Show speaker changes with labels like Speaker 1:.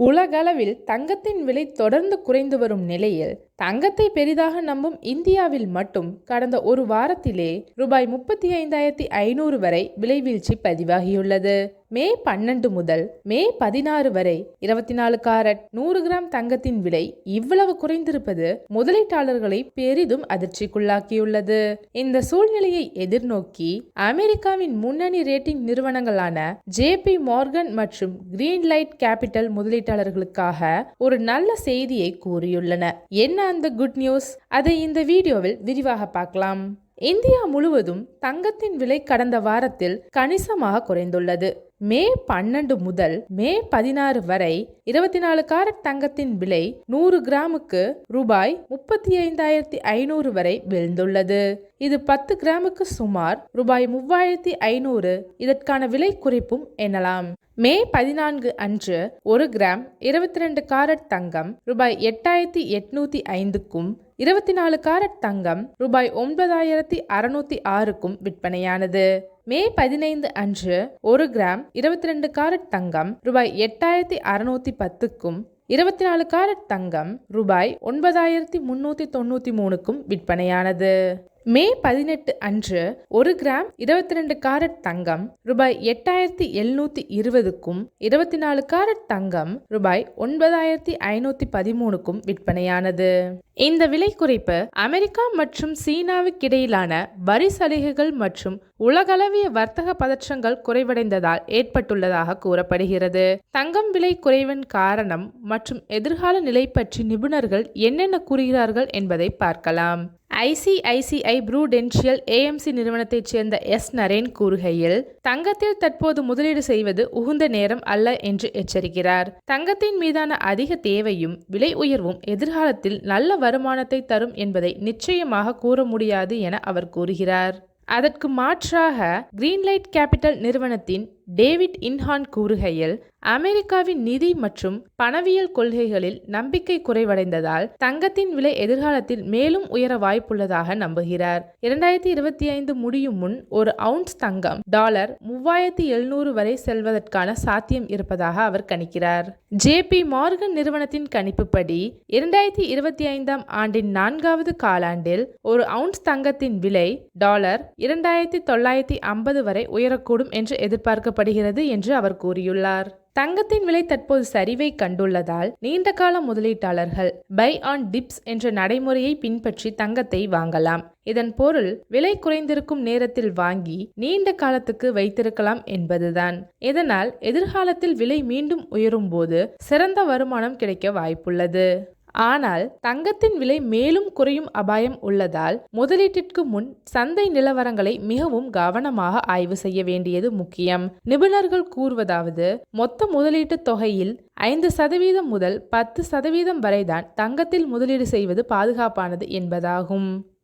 Speaker 1: உலகளவில் தங்கத்தின் விலை தொடர்ந்து குறைந்து வரும் நிலையில் தங்கத்தை பெரிதாக நம்பும் இந்தியாவில் மட்டும் கடந்த ஒரு வாரத்திலே ரூபாய் முப்பத்தி ஐந்தாயிரத்தி ஐநூறு வரை விலைவீழ்ச்சி பதிவாகியுள்ளது. மே பன்னெண்டு முதல் மே பதினாறு வரை இருபத்தி நாலு காரட் நூறு கிராம் தங்கத்தின் விலை இவ்வளவு குறைந்திருப்பது முதலீட்டாளர்களை பெரிதும் அதிர்ச்சிக்குள்ளாக்கியுள்ளது. இந்த சூழ்நிலையை எதிர்நோக்கி அமெரிக்காவின் முன்னணி ரேட்டிங் நிறுவனங்களான ஜேபி மார்கன் மற்றும் கிரீன்லைட் கேபிட்டல் முதலீட்டாளர்களுக்காக ஒரு நல்ல செய்தியை கூறியுள்ளன. என்ன அந்த குட் நியூஸ் அதை இந்த வீடியோவில் விரிவாக பார்க்கலாம். இந்தியா முழுவதும் தங்கத்தின் விலை கடந்த வாரத்தில் கணிசமாக குறைந்துள்ளது. மே பன்னெண்டு முதல் மே பதினாறு வரை இருபத்தி நாலு காரட் தங்கத்தின் விலை நூறு கிராமுக்கு ரூபாய் முப்பத்தி ஐந்தாயிரத்தி ஐநூறு வரை விழுந்துள்ளது. இது பத்து கிராமுக்கு சுமார் ரூபாய் மூவாயிரத்தி ஐநூறு. இதற்கான விலை குறிப்பும் எனலாம். மே பதினான்கு அன்று ஒரு கிராம் இருபத்தி ரெண்டு காரட் தங்கம் ரூபாய் எட்டாயிரத்தி எட்நூத்தி ஐந்துக்கும் இருபத்தி நாலு காரட் தங்கம் ரூபாய் ஒன்பதாயிரத்தி அறுநூத்தி ஆறுக்கும் விற்பனையானது. மே பதினைந்து அன்று ஒரு கிராம் இருபத்தி ரெண்டு காரட் தங்கம் ரூபாய் எட்டாயிரத்தி அறுநூத்தி பத்துக்கும் இருபத்தி நாலு காரட் தங்கம் ரூபாய் ஒன்பதாயிரத்தி முன்னூத்தி தொண்ணூத்தி மூணுக்கும் விற்பனையானது. மே பதினெட்டு அன்று ஒரு கிராம் இருபத்தி ரெண்டு காரட் தங்கம் ரூபாய் எட்டாயிரத்தி எழுநூத்தி இருபதுக்கும் இருபத்தி நாலு காரட் தங்கம் ரூபாய் ஒன்பதாயிரத்தி ஐநூத்தி பதிமூணுக்கும் விற்பனையானது. இந்த விலை குறைப்பு அமெரிக்கா மற்றும் சீனாவுக்கிடையிலான வரி சலுகைகள் மற்றும் உலகளவிய வர்த்தக பதற்றங்கள் குறைவடைந்ததால் ஏற்பட்டுள்ளதாக கூறப்படுகிறது. தங்கம் விலை குறைவின் காரணம் மற்றும் எதிர்கால நிலை பற்றி நிபுணர்கள் என்னென்ன கூறுகிறார்கள் என்பதை பார்க்கலாம். ஐசிஐசிஐ ப்ரூடென்ஷியல் ஏஎம்சி நிறுவனத்தைச் சேர்ந்த எஸ். நரேன் கூறுகையில் தங்கத்தில் தற்போது முதலீடு செய்வது உகுந்த நேரம் அல்ல என்று எச்சரிக்கிறார். தங்கத்தின் மீதான அதிக தேவையும் விலை உயர்வும் எதிர்காலத்தில் நல்ல வருமானத்தை தரும் என்பதை நிச்சயமாக கூற முடியாது என அவர் கூறுகிறார். அதற்கு மாற்றாக கிரீன்லைட் கேபிட்டல் நிறுவனத்தின் டேவிட் இன்ஹான் கூறுகையில் அமெரிக்காவின் நிதி மற்றும் பணவியல் கொள்கைகளில் நம்பிக்கை குறைவடைந்ததால் தங்கத்தின் விலை எதிர்காலத்தில் மேலும் உயர வாய்ப்புள்ளதாக நம்புகிறார். இரண்டாயிரத்தி இருபத்தி ஐந்து முடியும் முன் ஒரு அவுன்ஸ் தங்கம் டாலர் மூவாயிரத்தி எழுநூறு வரை செல்வதற்கான சாத்தியம் இருப்பதாக அவர் கணிக்கிறார். ஜேபி மார்கன் நிறுவனத்தின் கணிப்புப்படி இரண்டாயிரத்தி இருபத்தி ஐந்தாம் ஆண்டின் நான்காவது காலாண்டில் ஒரு அவுன்ஸ் தங்கத்தின் விலை டாலர் இரண்டாயிரத்தி தொள்ளாயிரத்தி ஐம்பது வரை உயரக்கூடும் என்று ஏற்படுகிறது என்று அவர் கூறியுள்ளார். தங்கத்தின் விலை தற்போது சரிவை கண்டுள்ளதால் நீண்டகால முதலீட்டாளர்கள் பை ஆன் டிப்ஸ் என்ற நடைமுறையை பின்பற்றி தங்கத்தை வாங்கலாம். இதன் பொருள் விலை குறைந்திருக்கும் நேரத்தில் வாங்கி நீண்ட காலத்துக்கு வைத்திருக்கலாம் என்பதுதான். இதனால் எதிர்காலத்தில் விலை மீண்டும் உயரும் போது சிறந்த வருமானம் கிடைக்க வாய்ப்புள்ளது. ஆனால் தங்கத்தின் விலை மேலும் குறையும் அபாயம் உள்ளதால் முதலீட்டிற்கு முன் சந்தை நிலவரங்களை மிகவும் கவனமாக ஆய்வு செய்ய வேண்டியது முக்கியம். நிபுணர்கள் கூறுவதாவது மொத்த முதலீட்டு தொகையில் ஐந்து சதவீதம் முதல் பத்து சதவீதம் வரைதான் தங்கத்தில் முதலீடு செய்வது பாதுகாப்பானது என்பதாகும்.